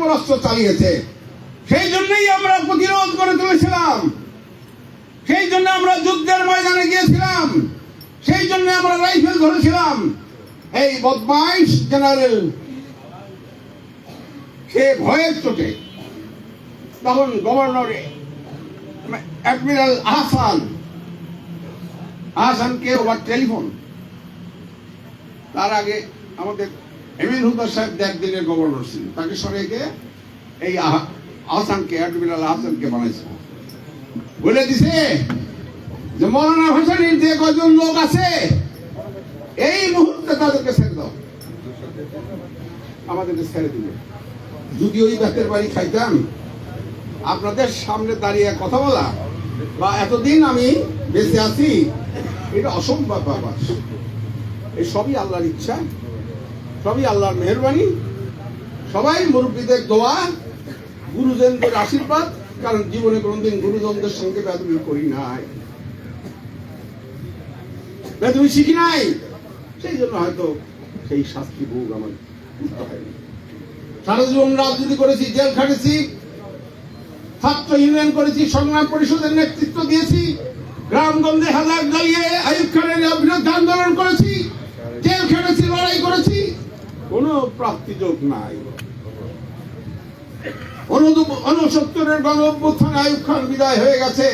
ক্ষেপণাস্ত্র চালিয়েছে। সেই জন্যই আমরা প্রতিরোধ করে তুলেছিলাম। সেই জন্য আমরা যুদ্ধের ময়দানে গিয়েছিলাম। সেই জন্য আমরা রাইফেল ধরেছিলাম। এই বদমাইশ জেনারেল, সে ভয়ের চোটে তখন গভর্নর, অ্যাডমিরাল আহসান, আহসানকে ওভার টেলিফোন তার আগে আমাদের এমিন হুদার সাহেব দেড় দিনের গভর্নর ছিল তাকে সরে গিয়ে এই আহ- আহসানকে, অ্যাডমিরাল আহসানকে বানাইছে। বলে দিছে যে, মৌলানা হোসেনের যে কজন লোক আছে, এই মুহূর্তে তাদেরকে ছেড়ে দাও। আমাদেরকে ছেড়ে দিল যদি ওই ব্যাকের বাড়ি খাইতাম, আপনাদের সামনে দাঁড়িয়ে কথা বলা বা এতদিন আমি বেঁচে আছি, এটা অসম্ভব ব্যাপার। এই সবই আল্লাহর ইচ্ছা। সবই আল্লাহর মেহরবানি। সবাই মুরব্বীদের দোয়া, গুরুজনদের আশীর্বাদ, কারণ জীবনে কোনোদিন গুরুজনদের সঙ্গে বেদবি করি নাই। বেদবি শিখি নাই, সেই জন্য হয়তো সেই শাস্তি ভোগ আমার বুঝতে হয়নি। সারা জীবন রাজনীতি করেছি, জেল খাটেছি, ছাত্র ইউনিয়ন করেছি, সংগ্রাম পরিষদের নেতৃত্ব দিয়েছি, গ্রামগঞ্জে হাজার জ্বালিয়ে আয়ুব খানের বিরুদ্ধে আন্দোলন করেছি জেল খেটেছি লড়াই করেছি কোনো প্রাপ্তিযোগ নাই। উনসত্তরের গণ অভ্যুত্থানে আয়ুব খান বিদায় হয়ে গেছে।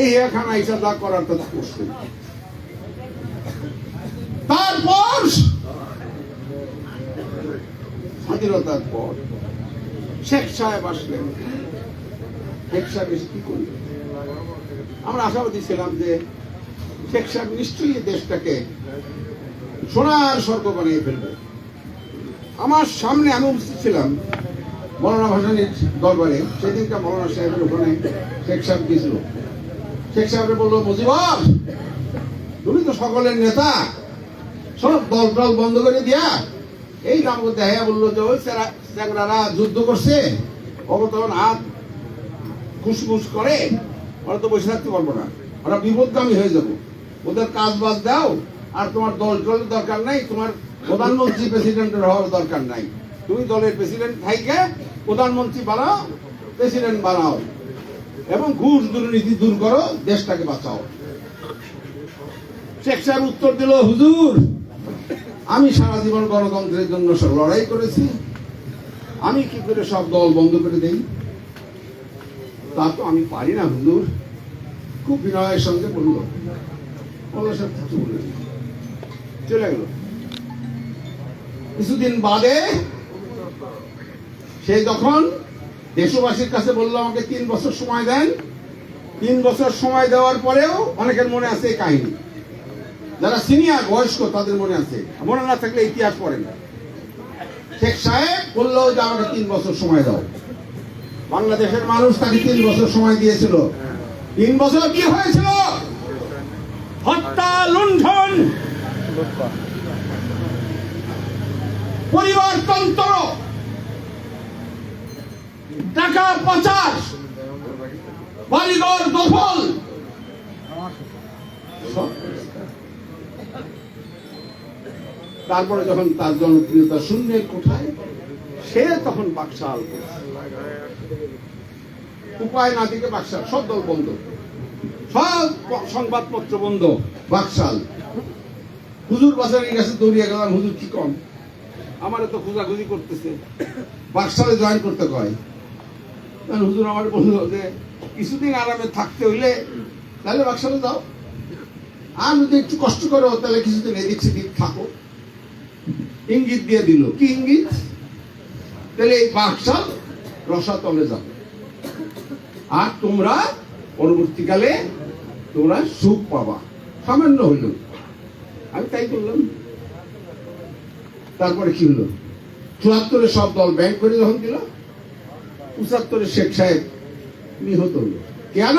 এই এখন আইসা যা করার কথা তারপর স্বাধীনতার পর শেখ সাহেব আসলেন। শেখ সাহেব কি আমরা আশাবাদী ছিলাম যে শেখ সাহেব নিশ্চয়ই দেশটাকে সোনার স্বর্গ বানিয়ে ফেলবে আমার সামনে আমি উপস্থিত ছিলাম মৌলানা ভাসানির দরবারে। সেদিনটা মৌলানা সাহেবের ওখানে শেখ সাহেব গিয়েছিল। শেখ সাহেব বলল মুজিবর তুমি তো সকলের নেতা। সব দল টল বন্ধ করে দিয়া এই নাম হ্যাঁ বলল যে, ওই স্যাংরারা যুদ্ধ করছে। ওকে তখন হাত খুশমুস করে, ওরা তো বসে থাকতে পারব না। ওরা বিপদগামী হয়ে যাব। ওদের কাজ বাজ দাও, আর তোমার দল টলের দরকার নাই, তোমার প্রধানমন্ত্রী প্রেসিডেন্টের হওয়ার দরকার নাই। তুমি দলের প্রেসিডেন্ট থাইকে প্রধানমন্ত্রী বানাও, প্রেসিডেন্ট বানাও। এবং ঘুষ দুর্নীতি দূর করো, দেশটাকে বাঁচাও। শেখ সাহেব উত্তর দিল, হুজুর, আমি সারা জীবন গণতন্ত্রের জন্য লড়াই করেছি। আমি কি করে সব দল বন্ধ করে দেই? তা তো আমি পারি না, হুজুর। খুব বিনয়ের সঙ্গে বলল। বলল সব কিছু না। চলে গেল। কিছুদিন বাদে সে যখন দেশবাসীর কাছে বলল, আমাকে তিন বছর সময় দেন। তিন বছর সময় দেওয়ার পরেও অনেকের মনে আছে এই কাহিনী। যারা সিনিয়র, বয়স্ক, তাদের মনে আছে। মনে না থাকলে ইতিহাস পড়েন শেখ সাহেব বলল যে, আমাকে তিন বছর সময় দাও। বাংলাদেশের মানুষ তাকে তিন বছর সময় দিয়েছিল। তিন বছর কি হয়েছিল? হত্যা লুণ্ঠন পরিবারতন্ত্র। টাকা পাচার বাড়িঘর দখল। তারপরে যখন তার জনপ্রিয়তা শূন্যের কোঠায়, সে তখন বাকশাল উপায় না দিকে বাকশাল, সব দল বন্ধ। সব সংবাদপত্র বন্ধ, বাকশাল। হুজুর বাজারের কাছে দৌড়িয়ে গেলাম, হুজুর কি কম আমার তো খোঁজাখুঁজি করতেছে। বাকশালে জয়েন করতে কয়। হুজুর আমার বলল যে, কিছুদিন আরামে থাকতে হইলে তাহলে বাকশালে যাও। আর যদি একটু কষ্ট করো, তাহলে কিছুদিন এদিক সেদিক থাকো। ইঙ্গিত দিয়ে দিল। কি ইঙ্গিত? তাহলে এই বাকশাল রসাতলে যাবে আর তোমরা পরবর্তীকালে তোমরা সুখ পাবা। সামান্য হইল। আমি তাই করলাম। তারপরে কি হলো? চুয়াত্তরে সব দল ব্যাংক করে যখন দিল, পঁচাত্তরে শেখ সাহেব নিহত হলো। কেন?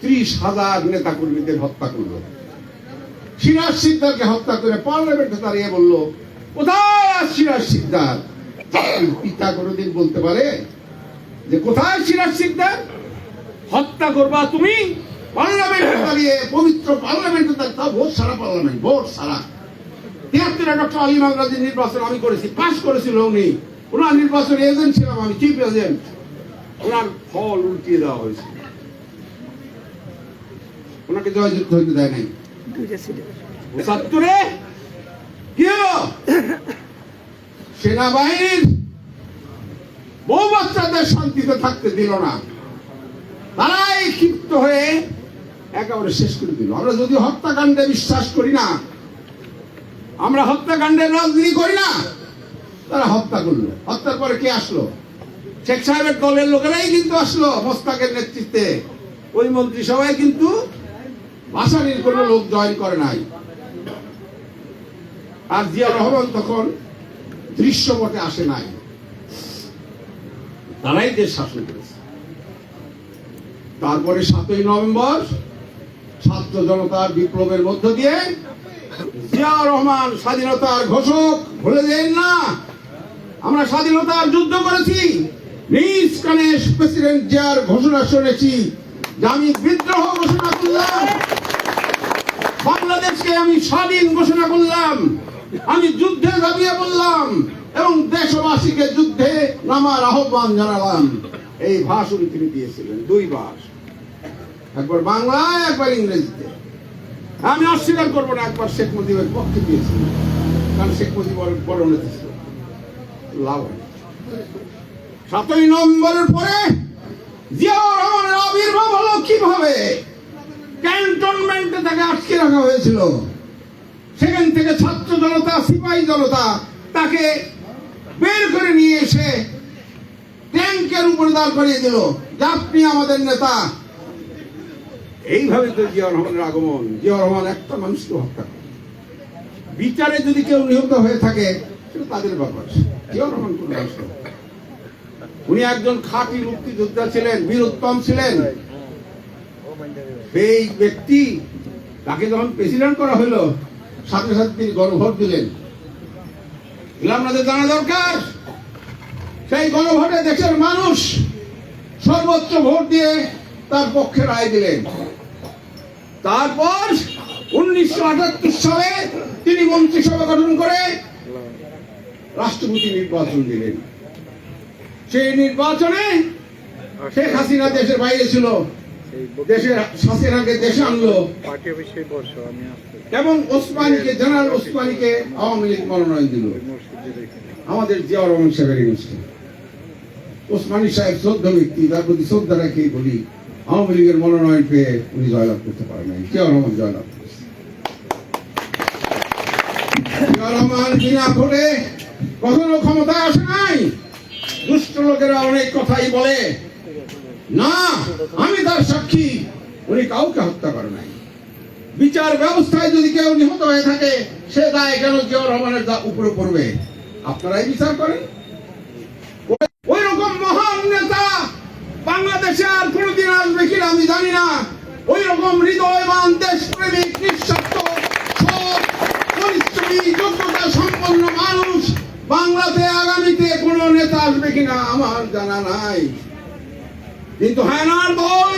ত্রিশ হাজার নেতা কর্মীদের হত্যা করল। সিরাজ সিকদারকে হত্যা করে পার্লামেন্টে দাঁড়িয়ে বলল, কোথায় সিরাজ জাতির পিতা কোনোদিন বলতে পারে যে, কোথায় সিরাজ সিকদার? হত্যা করবা তুমি। পার্লামেন্টে দাঁড়িয়ে পবিত্র পার্লামেন্টে দাঁড়িয়ে ভোট সারা পার্লামেন্ট, ভোট সারা। তিয়াত্তরে ডক্টর আলী মাগরাজির নির্বাচন আমি করেছি, পাশ করেছিল উনি ওনার নির্বাচনী এজেন্ট ছিলাম আমি, চিফ এজেন্ট। ওনার ফল উল্টিয়ে দেওয়া হয়েছে। ওনাকে হইতে দেয় নাই। সেনাবাহিনীর বউ বাচ্চাদের শান্তিতে থাকতে দিল না। তারাই ক্ষিপ্ত হয়ে একেবারে শেষ করে দিল। আমরা যদি হত্যাকাণ্ডে বিশ্বাস করি না আমরা হত্যাকাণ্ডের রাজনীতি করি না। তারা হত্যা করল। হত্যার পরে কে আসলো? শেখ সাহেবের দলের লোকেরাই কিন্তু আসলো মোস্তাকের নেতৃত্বে। ওই মন্ত্রিসভায় কিন্তু ভাসানির কোনো লোক জয়েন করে নাই। আর জিয়া রহমান তখন দৃশ্যপটে আসে নাই। তারাই দেশ শাসন করেছে। তারপরে সাতই নভেম্বর ছাত্র জনতার বিপ্লবের মধ্য দিয়ে জিয়া রহমান স্বাধীনতার ঘোষক, ভুলে দেন না। আমরা স্বাধীনতার যুদ্ধ করেছি। নিজ কানে প্রেসিডেন্ট জিয়ার ঘোষণা শুনেছি। যে আমি বিদ্রোহ ঘোষণা করলাম। বাংলাদেশকে আমি স্বাধীন ঘোষণা করলাম। আমি যুদ্ধে ঝাঁপিয়ে বললাম এবং দেশবাসীকে যুদ্ধে নামার আহ্বান জানালাম। এই ভাষণ তিনি দিয়েছিলেন দুইবার। একবার বাংলায়, একবার ইংরেজিতে। আমি অস্বীকার করব না, একবার শেখ মুজিবের পক্ষে দিয়েছি কারণ শেখ নেতা ছিল। লাভ। সাতই নভেম্বরের পরে জিয়াউর রহমানের আবির্ভাব হলো কীভাবে? ক্যান্টনমেন্টে তাকে আটকে রাখা হয়েছিল। সেখান থেকে ছাত্র জনতা, সিপাহী জনতা তাকে বের করে নিয়ে এসে ট্যাঙ্কের উপরে দাঁড় করিয়ে দিল। যে আপনি আমাদের নেতা এইভাবে তো জিয়া রহমানের আগমন জিয়া রহমান একটা মানুষকে হত্যা করে। বিচারে যদি কেউ নিহত হয়ে থাকে তাদের ব্যাপার। জিয়া রহমান কোন মানুষ নয়। উনি একজন খাঁটি মুক্তিযোদ্ধা ছিলেন বীরোত্তম ছিলেন। সেই ব্যক্তি, তাকে যখন প্রেসিডেন্ট করা হলো সাথে সাথে তিনি গণভোট দিলেন। আপনাদের জানা দরকার? সেই গণভোটে দেশের মানুষ সর্বোচ্চ ভোট দিয়ে তার পক্ষে রায় দিলেন। তারপর উনিশশো আটাত্তর সালে তিনি মন্ত্রিসভা গঠন করে রাষ্ট্রপতি নির্বাচন দিলেন। সেই নির্বাচনে শেখ হাসিনা দেশের বাইরে ছিল। দেশের হাসিনাকে দেশে আনলো। এবং ওসমানীকে জেনারেল ওসমানীকে আওয়ামী লীগ মনোনয়ন দিল। আমাদের জিয়াউর রহমান সাহেবের ওসমানী সাহেব শ্রদ্ধ ব্যক্তি তার প্রতি শ্রদ্ধা রেখেই বলি। আওয়ামী লীগের মনোনয়ন পেয়ে উনি জয়লাভ করতে পারেন নাই। জিয়াউর রহমান জয়লাভ করেছে। ভোটে কখনো ক্ষমতায় আসে নাই। দুষ্ট লোকেরা অনেক কথাই বলে, না, আমি তার সাক্ষী। উনি কাউকে হত্যা করে নাই। বিচার ব্যবস্থায় যদি কেউ নিহত হয়ে থাকে, সে দায় কেন জিয়াউর রহমানের উপরে পড়বে? আপনারাই বিচার করেন। বাংলাদেশে আর কোনোদিন আসবে কিনা আমি জানি না। ওই রকম হৃদয়বান সৎ, পরিশ্রমী যোগ্যতা সম্পন্ন মানুষ বাংলাতে আগামীতে নেতা আসবে কিনা আমার জানা নাই। কিন্তু হায়নার দল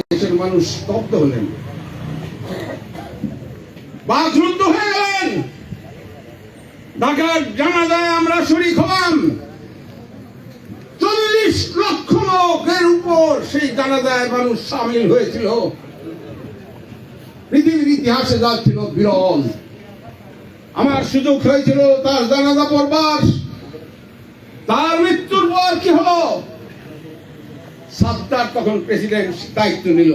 দেশের মানুষ স্তব্ধ হলেন হয়ে গেলেন। ঢাকার আমরা শরিক হলাম। চল্লিশ লক্ষ সেই জানাজায় মানুষ সামিল হয়েছিল। পৃথিবীর ইতিহাসে যাচ্ছিল বিরল। আমার সুযোগ হয়েছিল তার জানাজা পড়বার তার মৃত্যুর পর কি হলো? সাত্তার তখন প্রেসিডেন্ট দায়িত্ব নিল।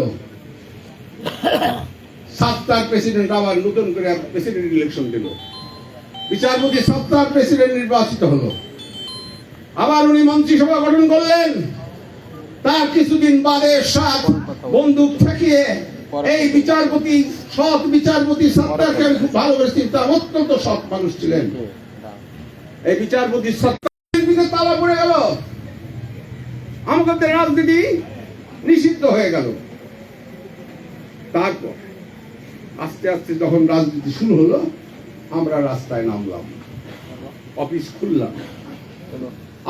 সাতটার প্রেসিডেন্ট আবার নতুন করে প্রেসিডেন্ট ইলেকশন দিল। বিচারপতি সত্তার প্রেসিডেন্ট নির্বাচিত হলো। আবার উনি মন্ত্রিসভা গঠন করলেন। তার কিছুদিন বাদে সাত বন্দুক ঠেকিয়ে এই বিচারপতি, সৎ বিচারপতি সত্তারকে আমি খুব ভালোবেসেছি তার অত্যন্ত সৎ মানুষ ছিলেন। এই বিচারপতি সত্তার তালা পড়ে গেল। আমাদের রাজনীতি নিষিদ্ধ হয়ে গেল। তারপর আস্তে আস্তে যখন রাজনীতি শুরু হলো, আমরা রাস্তায় নামলাম। অফিস খুললাম।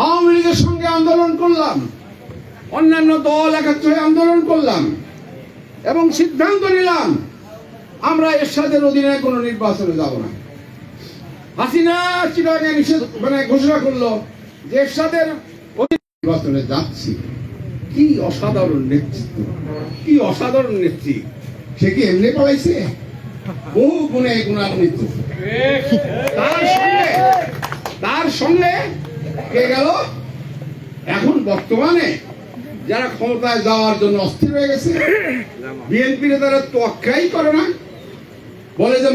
আওয়ামী লীগের সঙ্গে আন্দোলন করলাম। অন্যান্য দল একত্র হয়ে আন্দোলন করলাম এবং সিদ্ধান্ত নিলাম, আমরা এরশাদের অধীনে কোনো নির্বাচনে যাব না। হাসিনা চিরাগে নিষেধ মানে ঘোষণা করল যে এরশাদের নির্বাচনে যাচ্ছি। কি অসাধারণ নেতৃত্ব, কি অসাধারণ নেত্রী। সে কি এমনি পালাইছে? বহু গুণে গুণান্বিত। তার সঙ্গে তার সঙ্গে কে গেল? এখন বর্তমানে যারা ক্ষমতায় যাওয়ার জন্য অস্থির হয়ে গেছে বিএনপি নেতারা তোয়াক্কাই করে না। বলে যে